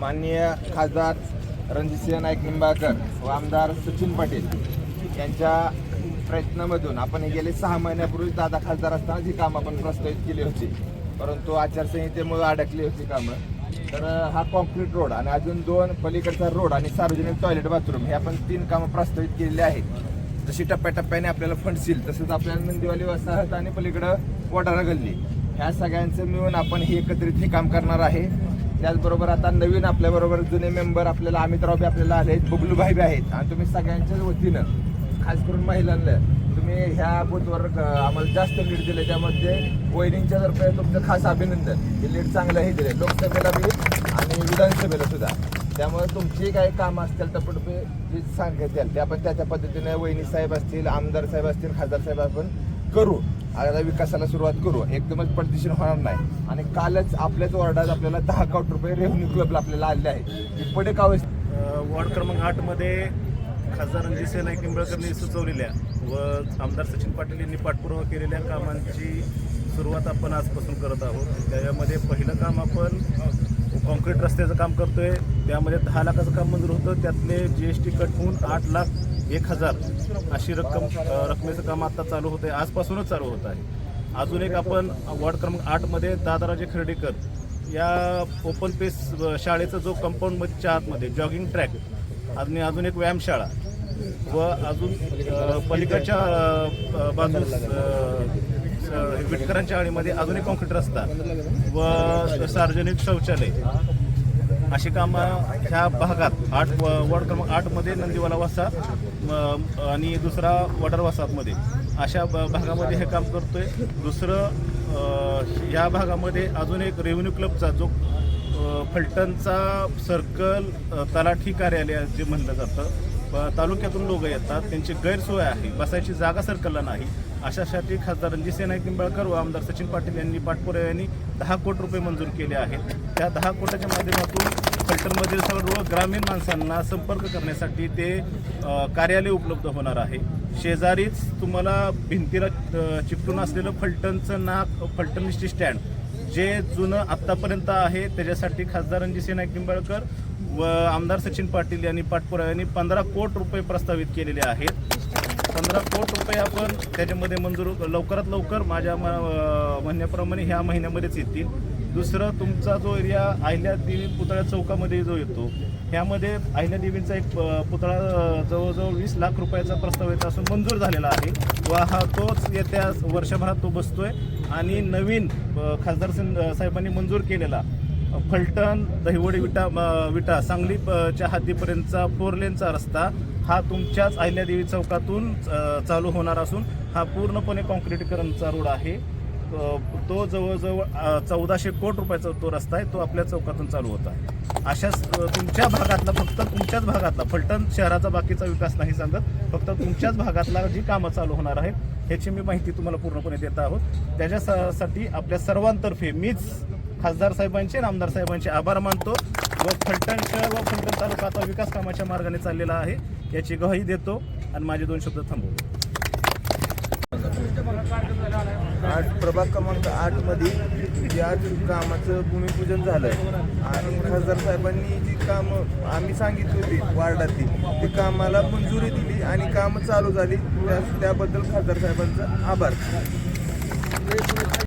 माननीय खासदार रणजितसिंह नाईक निंबाळकर व आमदार सचिन पाटील यांच्या प्रयत्नामधून आपण हे गेले सहा महिन्यापूर्वी दादा खासदार असताना ही कामं आपण प्रस्तावित केली होती परंतु आचारसंहितेमुळे अडकली होती कामं. तर हा कॉन्क्रीट रोड आणि अजून दोन पलीकडचा रोड आणि सार्वजनिक टॉयलेट बाथरूम हे आपण तीन कामं प्रस्तावित केलेली आहेत. जशी टप्प्याटप्प्याने आपल्याला फंड्स तसंच आपल्याला नंदीवाली वसाहत आणि पलीकडं वडारा गल्ली. ह्या सगळ्यांचं मिळून आपण हे एकत्रित हे काम करणार आहे. त्याचबरोबर आता नवीन आपल्याबरोबर जुने मेंबर आपल्याला अमितराव बी आपल्याला आले आहेत बबलूभाई बी आहेत. आणि तुम्ही सगळ्यांच्याच वतीनं खास करून महिलांना तुम्ही ह्या बूथवर आम्हाला जास्त लीड दिले. त्यामध्ये वहिनींच्या तर्फे तुमचं खास अभिनंदन. हे लीड चांगलं हे दिले लोकसभेला बी आणि विधानसभेला सुद्धा. त्यामुळे तुमची काही कामं असतील तर तुम्ही जे सांगितले ते आपण त्याच्या पद्धतीने वहिनी साहेब असतील आमदार साहेब असतील खासदार साहेब आपण करू. आता विकासाला सुरुवात करू. एकदमच पटदिशीर होणार नाही. आणि कालच आपल्याच वॉर्डात आपल्याला दहा कोटी रुपये रेव्हन्यू क्लबला आपल्याला आले आहे ही पडे का वॉर्ड क्रमांक आठमध्ये खासदार रणजित नाईक निंबाळकरनी सुचवलेल्या व आमदार सचिन पाटील यांनी पाठपुरावा केलेल्या कामांची सुरुवात आपण आजपासून करत आहोत. त्याच्यामध्ये पहिलं काम आपण कॉन्क्रीट रस्त्याचं काम करतोय. त्यामध्ये दहा लाखाचं काम मंजूर होतं. त्यातले जी एस टी कट होऊन आठ लाख एक हजार अशी रक्कम रकमेचं काम आता चालू होतं आहे आजपासूनच चालू होत आहे. अजून एक आपण वॉर्ड क्रमांक आठमध्ये दादाराजे खर्डेकर या ओपन पेस शाळेचा जो कंपाऊंडमध्येच्या आतमध्ये जॉगिंग ट्रॅक आणि अजून एक व्यायामशाळा व अजून पलीकडच्या बाजूस विटकरांच्या आळीमध्ये अजून एक कॉन्क्रीट रस्ता व सार्वजनिक शौचालय. अशी कामं ह्या भागात आठ व- वॉर्ड क्रमांक आठमध्ये नंदीवाला वसाहत म- आणि दुसरा वडार वसाहतमध्ये अशा ब- भागामध्ये हे काम करतोय. दुसरं या भागामध्ये अजून एक रेव्हेन्यू क्लबचा जो फलटणचा सर्कल तलाठी कार्यालय जे म्हणलं जातं तालुक्यातून लोक येतात. त्यांची गैरसोय आहे. बसायची जागा सरकला नाही. अशासाठी खासदार रणजित नाईक निंबाळकर व आमदार सचिन पाटील यांनी पाठपुराव्याने दहा कोटी रुपये मंजूर केले आहेत. त्या दहा कोटीच्या माध्यमातून सेक्टरमधील सर्व ग्रामीण माणसांना संपर्क करण्यासाठी ते कार्यालय उपलब्ध होणार आहे. शेजारीच तुम्हाला भिंतीला चिपटून असलेलं फलटणचं नाक फलटण स्टँड जे जुनं आत्तापर्यंत आहे त्याच्यासाठी खासदार रणजित नाईक निंबाळकर व आमदार सचिन पाटील यांनी पाठपुराव्याने पंधरा कोट रुपये प्रस्तावित केलेले आहेत. पंधरा कोट रुपये आपण त्याच्यामध्ये मंजूर लवकरात लवकर माझ्या म- म्हणण्याप्रमाणे ह्या महिन्यामध्येच येतील. दुसरं तुमचा जो एरिया अहिल्या देवी पुतळ्या चौकामध्ये जो येतो ह्यामध्ये अहिल्या देवींचा एक पुतळा जवळजवळ वीस लाख रुपयाचा प्रस्ताव येत असून मंजूर झालेला आहे. व हा तोच येत्या वर्षभरात तो बसतोय. आणि नवीन खासदार सिंग साहेबांनी मंजूर केलेला फलटण दहिवडी विटा विटा सांगली च्या हद्दीपर्यंतचा फोर लेनचा रस्ता हा तुमच्याच अहिल्यादेवी चौकातून चालू होणार असून हा पूर्णपणे कॉन्क्रीटीकरणचा रोड आहे. तो जवळजवळ चौदाशे कोट रुपयाचा तो रस्ता आहे तो आपल्या चौकातून चालू होत आहे. अशाच तुमच्या भागातला फक्त तुमच्याच भागातला फलटण शहराचा बाकीचा विकास नाही सांगत फक्त तुमच्याच भागातला जी कामं चालू होणार आहेत ह्याची मी माहिती तुम्हाला पूर्णपणे देत आहोत. त्याच्यासाठी आपल्या सर्वांतर्फे मीच खासदार साहेबांचे आणि आमदार साहेबांचे आभार मानतो. व फलटण शहर व फलटण तालुका आता विकास कामाच्या मार्गाने चाललेला आहे याची ग्वाही देतो आणि माझे दोन शब्द थांबवतो. आठ प्रभाग क्रमांक आठमध्ये या कामाचं भूमिपूजन झालं आणि खासदार साहेबांनी जी कामं आम्ही सांगितली होती वार्डातली ती कामाला मंजुरी दिली आणि कामं चालू झाली त्याबद्दल खासदार साहेबांचा आभार.